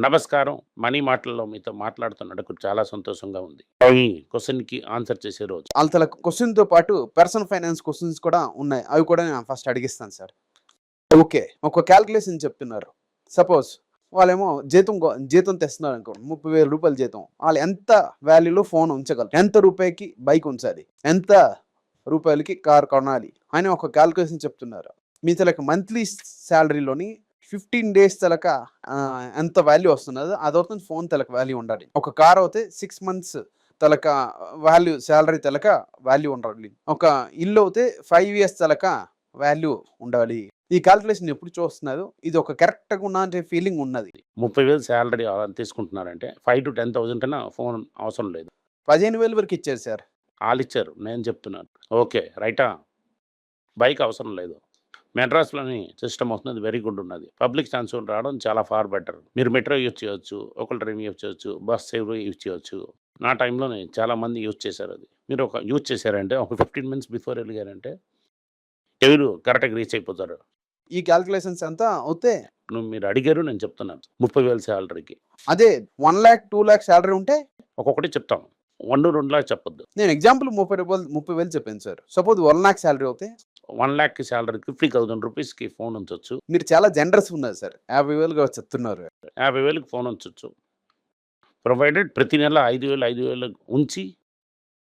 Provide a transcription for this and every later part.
నమస్కారం. మనీ మాటల్లో మీతో మాట్లాడుతున్నట్టు చాలా సంతోషంగా ఉంది. ఈ క్వశ్చన్కి ఆన్సర్ చేసే రోజు. వాళ్ళ క్వశ్చన్తో పాటు పర్సనల్ ఫైనాన్స్ క్వశ్చన్స్ కూడా ఉన్నాయి. అవి కూడా నేను ఫస్ట్ అడిగిస్తాను సార్. ఓకే. ఒక క్యాల్కులేషన్ చెప్తున్నారు. సపోజ్ వాళ్ళేమో జీతం జీతం తెస్తున్నారు అనుకో ముప్పై వేల రూపాయల జీతం. వాళ్ళు ఎంత వాల్యూలో ఫోన్ ఉంచగలరు? ఎంత రూపాయికి బైక్ ఉంచాలి? ఎంత రూపాయలకి కార్ కొనాలి? అని ఒక క్యాల్కులేషన్ చెప్తున్నారు. మీ తలక మంత్లీ శాలరీలోని ఫిఫ్టీన్ డేస్ తలక ఎంత వాల్యూ వస్తున్నదో అదవుతుంది ఫోన్ తలక వాల్యూ ఉండాలి. ఒక కార్ అయితే సిక్స్ మంత్స్ తలక వాల్యూ శాలరీ తలక వాల్యూ ఉండాలి. ఒక ఇల్లు అయితే ఫైవ్ ఇయర్స్ తలక వాల్యూ ఉండాలి. ఈ క్యాల్కులేషన్ ఎప్పుడు చూస్తున్నారు? ఇది ఒక కరెక్ట్గా ఉన్న అంటే ఫీలింగ్ ఉన్నది. ముప్పై వేలు శాలరీ తీసుకుంటున్నారంటే ఫైవ్ టు టెన్ థౌసండ్ అయినా ఫోన్ అవసరం లేదు. పదిహేను వేలు వరకు ఇచ్చారు సార్. వాళ్ళు ఇచ్చారు నేను చెప్తున్నాను. ఓకే రైటా? బైక్ అవసరం లేదు. మెడ్రాస్లోని సిస్టమ్ వస్తుంది వెరీ గుడ్ ఉన్నది. పబ్లిక్ ట్రాన్స్పోర్ట్ రావడం చాలా ఫార్ బెటర్. మీరు మెట్రో యూజ్ చేయొచ్చు ఒకళ్ళు ట్రైన్ యూజ్ చేయొచ్చు బస్ సేవ్ యూజ్ చేయొచ్చు. నా టైంలోనే చాలా మంది యూజ్ చేశారు అది. మీరు ఒక యూజ్ చేశారంటే ఒక ఫిఫ్టీన్ మినిట్స్ బిఫోర్ వెళ్ళారంటే ఎవరు కరెక్ట్గా రీచ్ అయిపోతారు. ఈ క్యాల్కులేషన్స్ అంతా అవుతే నువ్వు మీరు అడిగారు నేను చెప్తున్నాను. ముప్పై వేల శాలరీకి. అదే one lakh two lakh salary ఉంటే? ఒక్కొక్కటి చెప్తాం. వన్ రెండు లాక్ చెప్పొద్దు. నేను ఎగ్జాంపుల్ ముప్పై రూపాయలు ముప్పై వేలు చెప్పాను sir. Suppose one lakh salary అవుతే? వన్ ల్యాక్ శాలరీకి ఫిఫ్టీ థౌసండ్ రూపీస్కి ఫోన్ ఉంచవచ్చు మీరు చాలా జనరస్ ఉన్నారు సార్. యాభై వేలుగా చెప్తున్నారు. యాభై వేలకు ఫోన్ ఉంచవచ్చు ప్రొవైడెడ్ ప్రతి నెల ఐదు వేలు ఐదు వేలు ఉంచి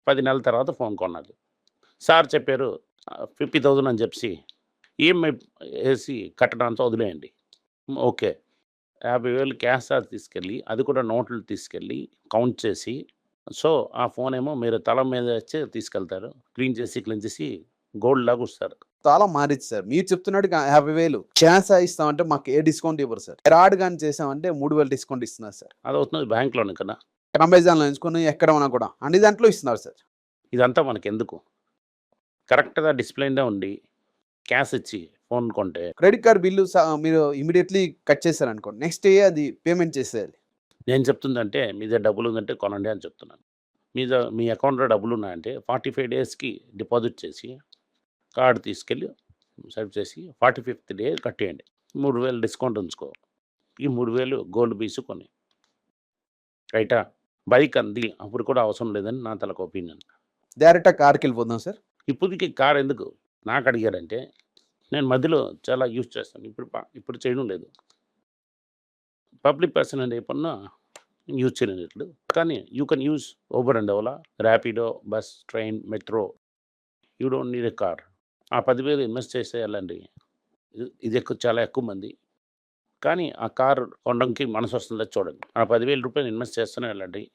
పది నెలల తర్వాత ఫోన్ కొనాలి. సార్ చెప్పారు ఫిఫ్టీ థౌజండ్ అని చెప్పి ఈఎంఐ వేసి కట్టడంతో వదిలేయండి. ఓకే. యాభై వేలు క్యాష్ చార్జ్ తీసుకెళ్ళి అది కూడా నోట్లు తీసుకెళ్ళి కౌంట్ చేసి సో ఆ ఫోన్ ఏమో మీరు తల మీద వచ్చి తీసుకెళ్తారు. క్లీన్ చేసి క్లీన్ చేసి గోల్డ్ లాగా వస్తారు. చాలా మారింది సార్. మీరు చెప్తున్నట్టు యాభై వేలు. క్యాష్ ఇస్తామంటే మాకు ఏ డిస్కౌంట్ ఇవ్వరు సార్. ఎరాడ్ కానీ చేసామంటే మూడు వేలు డిస్కౌంట్ ఇస్తున్నారు సార్. అది అవుతుంది బ్యాంక్లోనే కదా? అమెజాన్లో ఎంచుకొని ఎక్కడ ఉన్నా కూడా. అన్ని దాంట్లో ఇస్తున్నారు సార్. ఇదంతా మనకి ఎందుకు కరెక్ట్గా డిస్ప్లేనే ఉండి క్యాష్ ఇచ్చి ఫోన్ కొంటే క్రెడిట్ కార్డ్ బిల్లు మీరు ఇమీడియట్లీ కట్ చేశారు అనుకోండి. నెక్స్ట్ డే అది పేమెంట్ చేసేయాలి. నేను చెప్తుందంటే మీ దగ్గర డబ్బులు ఉందంటే కొనండి అని చెప్తున్నాను. మీ ద- మీ అకౌంట్లో డబ్బులు ఉన్నాయంటే ఫార్టీ ఫైవ్ డేస్కి డిపాజిట్ చేసి కార్డు తీసుకెళ్ళి సెట్ చేసి ఫార్టీ ఫిఫ్త్ డే కట్టేయండి. మూడు వేలు డిస్కౌంట్ ఉంచుకో ఈ మూడు వేలు గోల్డ్ పీసు కొని రైటా? బైక్ అంది. అప్పుడు కూడా అవసరం లేదని నా తలకు ఒపీనియన్. డైరెక్ట్గా కార్కి వెళ్ళిపోదాం సార్? ఇప్పటికి కార్ ఎందుకు? నాకు అడిగారంటే నేను మధ్యలో చాలా యూజ్ చేస్తాను. ఇప్పుడు ఇప్పుడు చేయడం లేదు. పబ్లిక్ పర్సన్ అంటే ఎప్పుడన్నా యూజ్ చేయలేదు కానీ you can use Uber and Ola Rapido bus train metro. You don't need a car. ఆ పదివేలు ఇన్వెస్ట్ చేసేయాలండి. ఇది- ఇది ఎక్కువ చాలా ఎక్కువ మంది. కానీ ఆ కార్ కొనడానికి మనసు వస్తుందో చూడండి. ఆ పదివేల రూపాయలు ఇన్వెస్ట్ చేస్తూనే వెళ్ళండి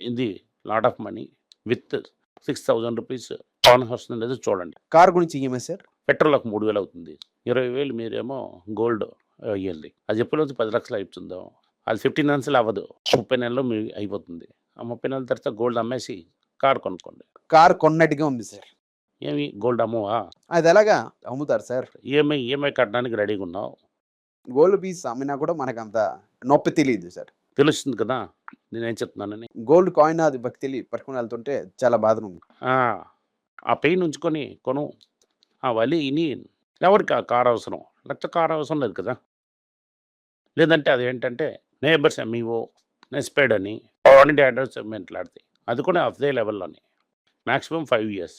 ఇది lot of money with six thousand rupees bonus వస్తుంది లేదో చూడండి. కార్ గురించి ఈఎంఐ సార్? పెట్రోల్ ఒక మూడు వేలు అవుతుంది. ఇరవై వేలు మీరేమో గోల్డ్ అయ్యింది అది ఎప్పుడు పది లక్షలు అయిపోతుందో. అది ఫిఫ్టీన్ మంత్స్లో అవ్వదు. ముప్పై నెలలు మీ అయిపోతుంది. ఆ ముప్పై నెలల తర్వాత గోల్డ్ అమ్మేసి కార్ కొనుక్కోండి. కార్ కొన్నట్టుగా ఉంది సార్. ఏమి గోల్డ్ అమ్మవా? అది ఎలాగా? అమ్ముతారు సార్. ఈఎంఐ ఈఎంఐ కట్టడానికి రెడీగా ఉన్నావు? గోల్డ్ పీస్ అమ్మినా కూడా మనకు అంత నొప్పి తెలియదు సార్. తెలుస్తుంది కదా? నేనేం చెప్తున్నానని. గోల్డ్ కాయిన్ అది భక్తి తెలియ పట్టుకుని వెళ్తుంటే చాలా బాధ ఉంది ఆ, పెయిన్ ఉంచుకొని కొను. ఆ వలి ఇని ఎవరికి ఆ కార్ అవసరం? లక్ష కార్ అవసరం లేదు కదా? లేదంటే అది ఏంటంటే నేబర్స్ ఎంఈఓ నెస్పేడ్ అని అవన్నీ అడ్వర్టైజ్మెంట్లు అది కూడా అదే లెవెల్లోని. Maximum five years.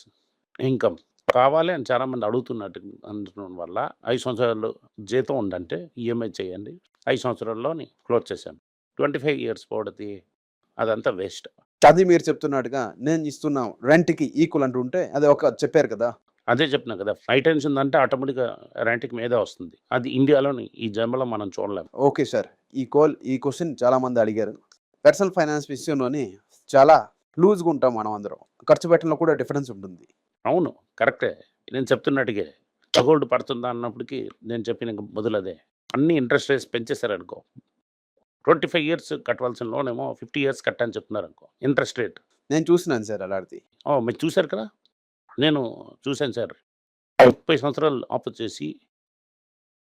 ఇన్కమ్ కావాలి అని చాలామంది అడుగుతున్నట్టు అందుతున్న వల్ల ఐదు సంవత్సరాలు జీతం ఉందంటే ఈఎంఐ చేయండి. ఐదు సంవత్సరాల్లోని క్లోజ్ చేశాను ట్వంటీ ఫైవ్ ఇయర్స్ పోవడది అదంతా వేస్ట్. అది మీరు చెప్తున్నట్టుగా నేను ఇస్తున్న రెంట్కి ఈక్వల్ అంటుంటే అది ఒక చెప్పారు కదా? అదే చెప్పినా కదా ఫైవ్ టైమ్స్ ఉందంటే ఆటోమేటిక్గా ర్యాంటిక్ మీదే వస్తుంది. అది ఇండియాలోని ఈ జన్మలో మనం చూడలేము ఓకే సార్. ఈ కోల్ ఈ క్వశ్చన్ చాలా మంది అడిగారు. పర్సనల్ ఫైనాన్స్ విషయంలోని చాలా లూజ్గా ఉంటాం మనం అందరం. ఖర్చు పెట్టడంలో కూడా డిఫరెన్స్ ఉంటుంది. అవును. కరెక్టే. నేను చెప్తున్నట్టుగా గోల్డ్ పడుతుందా అన్నప్పటికీ నేను చెప్పిన మొదలదే అన్ని ఇంట్రెస్ట్ రేట్స్ పెంచేశారనుకో. ట్వంటీ ఫైవ్ ఇయర్స్ కట్టవలసిన లోన్ ఏమో ఫిఫ్టీ ఇయర్స్ కట్టని చెప్తున్నారు అనుకో ఇంట్రెస్ట్ రేట్. నేను చూసినాను సార్ అలాంటిది ఓ మీరు చూశారు కదా? నేను చూశాను సార్. ముప్పై సంవత్సరాలు ఆపు చేసి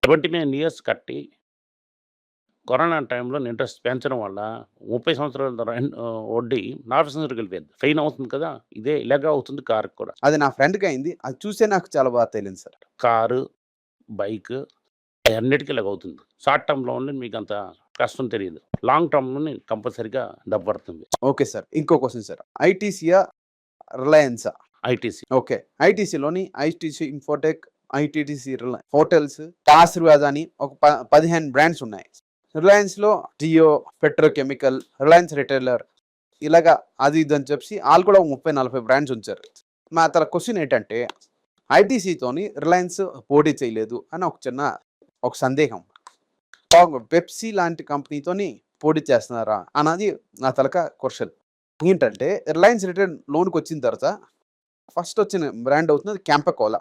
ట్వంటీ నైన్ ఇయర్స్ కట్టి కరోనా టైంలో ఇంట్రెస్ట్ పెంచడం వల్ల ముప్పై సంవత్సరాల వడ్డీ నలభై సంవత్సరాలకు వెళ్ళిపోయింది. ఫైన్ అవుతుంది కదా ఇదే ఇలాగా అవుతుంది కారుకి కూడా. అది నా ఫ్రెండ్కి అయింది. అది చూసే నాకు చాలా బాగా తెలియదు సార్. కారు బైక్ అన్నిటికీ ఇలాగ అవుతుంది. షార్ట్ టర్మ్లో ఉండి మీకు అంత కష్టం తెలియదు. లాంగ్ టర్మ్ని కంపల్సరీగా డబ్బు పడుతుంది. Okay sir. ఇంకో క్వశ్చన్ సార్. ఐటీసీయా రిలయన్సా? ITC. Okay. ఐటీసీలోని ITC Infotech ITTC hotels Aashirvaad అని ఒక ప పదిహేను బ్రాండ్స్ ఉన్నాయి. రిలయన్స్లో జియో పెట్రోకెమికల్ రిలయన్స్ రిటైలర్ ఇలాగా అది ఇది అని చెప్పి వాళ్ళు కూడా ముప్పై నలభై బ్రాండ్స్ ఉంచారు. మా తన క్వశ్చన్ ఏంటంటే ఐటీసీతోని రిలయన్స్ పోటీ చేయలేదు అని ఒక చిన్న ఒక సందేహం. పెప్సీ లాంటి కంపెనీతోని పోటీ చేస్తున్నారా అన్నది నా తలక క్వశ్చన్. ఏంటంటే రిలయన్స్ రిటైల్ లోన్కి వచ్చిన తర్వాత ఫస్ట్ వచ్చిన బ్రాండ్ అవుతుంది క్యాంపకోలా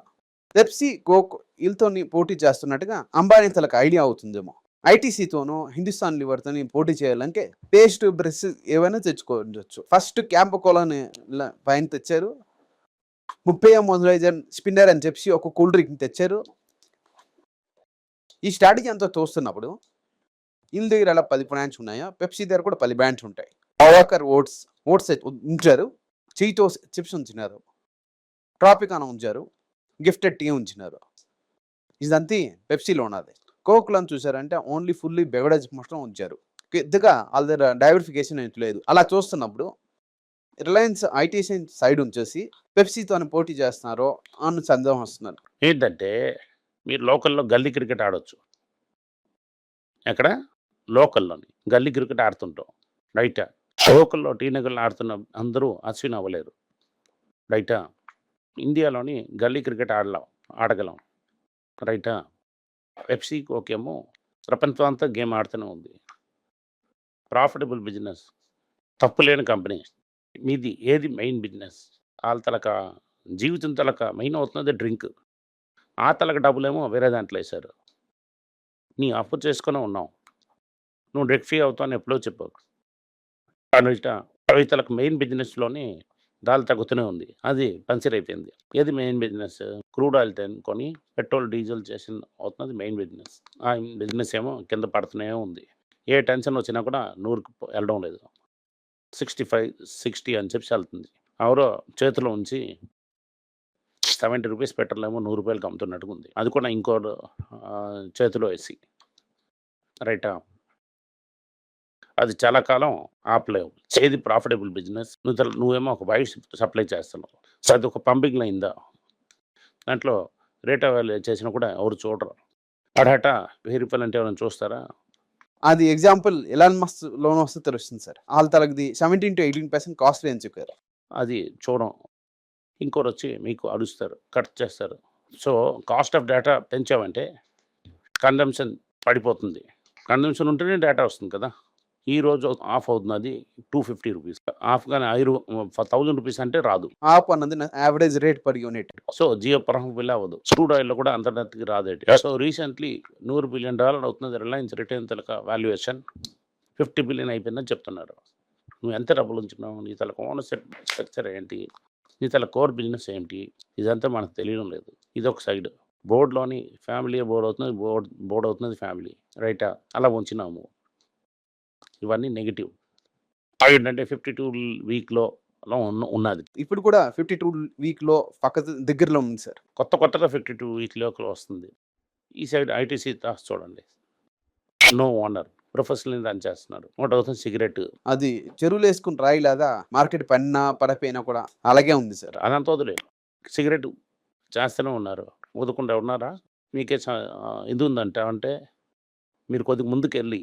పెప్సీ కోక్ వీళ్ళతో పోటీ చేస్తున్నట్టుగా అంబానీ తలకు ఐడియా అవుతుందేమో. ఐటీసీతోనో హిందుస్థాన్ లివర్తోని పోటీ చేయాలంటే పేస్ట్ బ్రష్ ఏవైనా తెచ్చుకోవచ్చు. ఫస్ట్ క్యాంపకోలాని ల- పైన తెచ్చారు. ముప్పై మొదలైజర్ స్పిన్నర్ అని చెప్పి ఒక కూల్ డ్రింక్ తెచ్చారు. ఈ స్ట్రాటజీ అంతా తోస్తున్నప్పుడు ఇల్ దగ్గర అలా పది బ్రాండ్స్ ఉన్నాయా? పెప్సీ దగ్గర కూడా పది బ్రాంచ్ ఉంటాయి. పవాకర్ ఓట్స్ ఓట్స్ ఉంచారు. చీతో చిప్స్ ఉంచినారు. ట్రాపికానా ఉంచారు. గిఫ్టెడ్ టీ ఉంచినారు. ఇదంతా పెప్సీలో ఉన్నది. కోక్లో చూసారంటే ఓన్లీ ఫుల్లీ బెవరేజ్ మొత్తం ఉంచారు. పెద్దగా వాళ్ళ దగ్గర డైవర్సిఫికేషన్ అయితే లేదు. అలా చూస్తున్నప్పుడు రిలయన్స్ ఐటీసీ సైడ్ ఉంచేసి పెప్సీతో పోటీ చేస్తున్నారో అని సందేహం వస్తున్నారు ఏంటంటే మీరు లోకల్లో గల్లీ క్రికెట్ ఆడొచ్చు. ఎక్కడ? లోకల్లోని గల్లీ క్రికెట్ ఆడుతుంటాం. రైటా? లోకల్లో టీ నగర్లో ఆడుతున్న అందరూ అశ్విన్ అవ్వలేరు. రైటా? ఇండియాలోని గల్లీ క్రికెట్ ఆడలాం ఆడగలం. రైటా? పెప్సీ ఓకేమో ప్రపంచం అంతా గేమ్ ఆడుతూనే ఉంది. ప్రాఫిటబుల్ బిజినెస్ తప్పు లేని కంపెనీ మీది ఏది మెయిన్ బిజినెస్ వాళ్ళ తలక జీవితం తలక మెయిన్ అవుతున్నది డ్రింక్ ఆ తలక డబ్బులేమో వేరే దాంట్లో వేశారు. నీ అప్పు చేసుకునే ఉన్నావు. నువ్వు రెక్ఫీ అవుతావు ఎప్పుడో చెప్పావు. కానీ అవి తలకు మెయిన్ బిజినెస్లోనే దాల్ తగ్గుతూనే ఉంది. అది పంచర్ అయిపోయింది. ఏది మెయిన్ బిజినెస్? క్రూడ్ ఆయిల్ కొని పెట్రోల్ డీజిల్ చేసిన అవుతున్నది మెయిన్ బిజినెస్. ఆ బిజినెస్ ఏమో కింద పడుతూనే ఉంది. ఏ టెన్షన్ వచ్చినా కూడా నూరుకు పో- వెళ్ళడం లేదు. సిక్స్టీ ఫైవ్ సిక్స్టీ అని చెప్పి వెళ్తుంది. ఎవరో చేతిలో ఉంచి సెవెంటీ రూపీస్ పెట్రోల్ ఏమో నూరు రూపాయలకి అమ్ముతున్నట్టుగా ఉంది అది కూడా ఇంకో చేతిలో వేసి. రైటా? అది చాలా కాలం ఆపలేవు. ఏది ప్రాఫిటబుల్ బిజినెస్ నువ్వు నువ్వేమో ఒక వైట్ సప్లై చేస్తున్నావు. సో అది ఒక పంపింగ్ లైందా దాంట్లో రేట్ అవైల్ చేసినా కూడా ఎవరు చూడరు. అడహట వెయ్యి రూపాయలు అంటే ఎవరైనా చూస్తారా? అది ఎగ్జాంపుల్ ఎలాన్ మస్త్ లోన్ వస్తే తెలుస్తుంది సార్. వాళ్ళ తలకి seventeen to eighteen percent costly అని చెప్పారు. అది చూడడం ఇంకోరు వచ్చి మీకు అడుస్తారు కట్ చేస్తారు. సో కాస్ట్ ఆఫ్ డేటా పెంచామంటే కన్జంప్షన్ పడిపోతుంది. కన్జంప్షన్ ఉంటేనే డేటా వస్తుంది కదా? ఈ రోజు ఆఫ్ అవుతున్నది టూ ఫిఫ్టీ రూపీస్. ఆఫ్ కానీ ఐదు థౌజండ్ రూపీస్ అంటే రాదు. ఆప్ అన్నది average rate per unit so Jio పరం బిల్ అవ్వదు. క్రూడ్ ఆయిల్లో కూడా అంతర్గతికి రాదేటి. సో రీసెంట్లీ నూరు బిలియన్ డాలర్ అవుతున్నది రిలయన్స్ రిటైన్ తలక వాల్యుయేషన్. ఫిఫ్టీ బిలియన్ అయిపోయిందని చెప్తున్నారు. నువ్వు ఎంత డబ్బులు ఉంచున్నావు నీ తల ఓన్ స్ట్రక్చర్ ఏంటి? నీ తల కోర్ బిజినెస్ ఏంటి? ఇదంతా మనకు తెలియడం లేదు. ఇది ఒక సైడ్. బోర్డులోని ఫ్యామిలీ బోర్డు అవుతున్నది బోర్డ్ బోర్డు అవుతున్నది ఫ్యామిలీ. రైటా? అలా ఉంచినాము. ఇవన్నీ నెగిటివ్. ఏంటంటే ఫిఫ్టీ టూ వీక్లో ఉన్న ఉన్నది. ఇప్పుడు కూడా ఫిఫ్టీ టూ వీక్లో పక్క దగ్గరలో ఉంది సార్. కొత్త కొత్తగా ఫిఫ్టీ టూ వీక్లోకి వస్తుంది. ఈ సైడ్ ఐటీసీ తాస్ చూడండి. No owner. ప్రొఫెషనల్ రన్ చేస్తున్నారు? నూట అవుతుంది సిగరెట్ అది చెరువులు వేసుకుని రాయి లేదా మార్కెట్ పన్నా పడపోయినా కూడా అలాగే ఉంది సార్. అదంతా వదిలే. సిగరెట్ చేస్తూనే ఉన్నారు. వదకుండా ఉన్నారా? మీకే ఇది ఉందంటే అంటే మీరు కొద్దిగా ముందుకు వెళ్ళి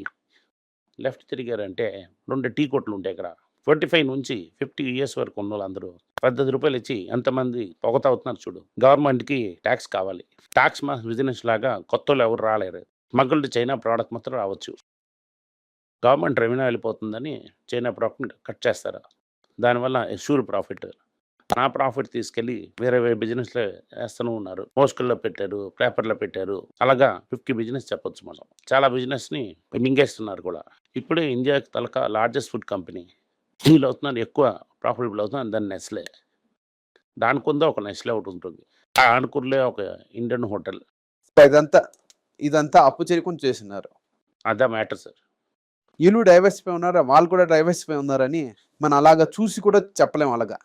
లెఫ్ట్ తిరిగారంటే రెండు టీ కొట్లు ఉంటాయి ఇక్కడ. ట్వంటీ ఫైవ్ నుంచి ఫిఫ్టీ ఇయర్స్ వరకు ఉన్న వాళ్ళందరూ పద్దెనిమిది రూపాయలు ఇచ్చి ఎంతమంది పొగతావుతున్నారు చూడు. గవర్నమెంట్కి ట్యాక్స్ కావాలి. ట్యాక్స్ మా బిజినెస్ లాగా కొత్త ఎవరు రాలేరు. స్మగ్ల్డ్ చైనా ప్రోడక్ట్ మాత్రం రావచ్చు. గవర్నమెంట్ రెవెన్యూ వెళ్ళిపోతుందని చైనా ప్రోడక్ట్ కట్ చేస్తారు. దానివల్ల షూర్ ప్రాఫిట్. నా ప్రాఫిట్ తీసుకెళ్ళి వేరే వేరే బిజినెస్లో వేస్తూనే ఉన్నారు. మోస్కుల్లో పెట్టారు పేపర్లో పెట్టారు. అలాగా ఫిఫ్టీ బిజినెస్ చెప్పొచ్చు మనం. చాలా బిజినెస్ని మింగేస్తున్నారు కూడా. ఇప్పుడే ఇండియాకి తలక లార్జెస్ట్ ఫుడ్ కంపెనీ. వీళ్ళు అవుతున్నారు ఎక్కువ ప్రాఫిటబుల్ అవుతున్నారు దాని నెస్లే. ఉందో ఒక నెస్లే ఒకటి ఉంటుంది. ఆ అనుకుర్లే ఒక ఇండియన్ హోటల్. ఇదంతా ఇదంతా అప్పు చేయకుండా చేస్తున్నారు అదే మ్యాటర్ సార్. వీళ్ళు డైవర్సిఫై ఉన్నారు? వాళ్ళు కూడా డైవర్సిఫై ఉన్నారని మనం అలాగా చూసి కూడా చెప్పలేం అలాగా.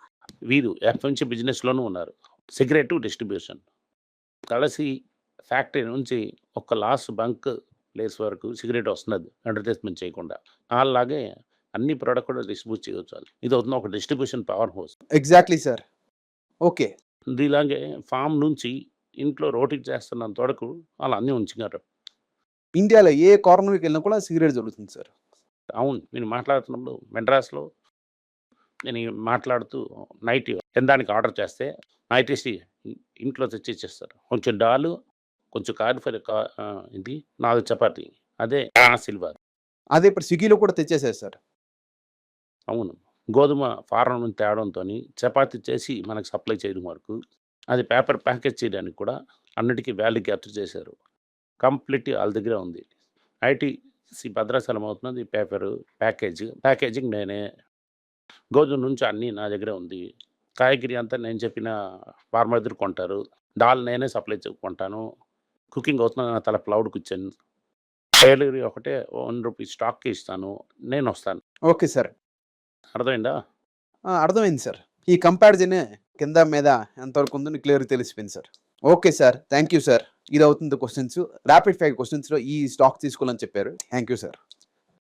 వీరు ఎఫ్ఎంసీ బిజినెస్లోనూ ఉన్నారు. Cigarette distribution. కలసి ఫ్యాక్టరీ నుంచి ఒక లాస్ట్ బంక్ ప్లేస్ వరకు సిగరెట్ వస్తున్నది అడ్వర్టైజ్మెంట్ చేయకుండా. అలాగే అన్ని ప్రోడక్ట్ కూడా డిస్ట్రిబ్యూట్ చేయవచ్చు. ఇది అవుతుంది ఒక distribution power house. Exactly sir. Okay. ఇలాగే ఫామ్ నుంచి ఇంట్లో రోటీ చేస్తున్నంత వరకు వాళ్ళు అన్నీ ఉంచున్నారు ఇండియాలో ఏ కార్నర్కి వెళ్ళినా కూడా సిగరెట్ దొరుకుతుంది సార్. అవును. నేను మాట్లాడుతున్నప్పుడు మెడ్రాస్లో నేను మాట్లాడుతూ నైట్ తినడానికి ఆర్డర్ చేస్తే నైట్ వేసి ఇంట్లో తెచ్చి ఇచ్చేస్తారు. కొంచెం డాలు కొంచెం కార్ఫర్ ఇది నాలుగు చపాతి అదే సిల్వర్. అదే ఇప్పుడు స్విగ్గీలో కూడా తెచ్చేసారు సార్ అవును. గోధుమ ఫారం నుంచి తేవడంతో చపాతీ చేసి మనకు సప్లై చేయడం వరకు అది పేపర్ ప్యాకేజ్ చేయడానికి కూడా అన్నిటికీ వాల్యూ క్యాప్చర్ చేశారు. కంప్లీట్ వాళ్ళ దగ్గర ఉంది. ఐటీసీ భద్రాచలం అవుతున్నది పేపర్ ప్యాకేజ్. ప్యాకేజింగ్ నేనే గోధుమ నుంచి అన్నీ నా దగ్గరే ఉంది. కాయగిరి అంతా నేను చెప్పిన ఫార్మర్ దగ్గర కొంటారు. దాల్ నేనే సప్లై కొంటాను. కుకింగ్ అవుతున్న నా తల క్లౌడ్ కిచెన్ డెలివరీ ఒకటే వన్ రూపీ స్టాక్కి ఇస్తాను. నేను వస్తాను. Okay sir. అర్థమైందా? అర్థమైంది సార్. ఈ కంపారిజన్ కింద మీద ఎంతవరకు ఉందో క్లియర్ తెలిసిపోయింది sir. Okay sir. Thank you sir. ఇది అవుతుంది క్వశ్చన్స్. ర్యాపిడ్ ఫైర్ క్వశ్చన్స్లో ఈ స్టాక్ తీసుకోవాలని చెప్పారు. Thank you sir.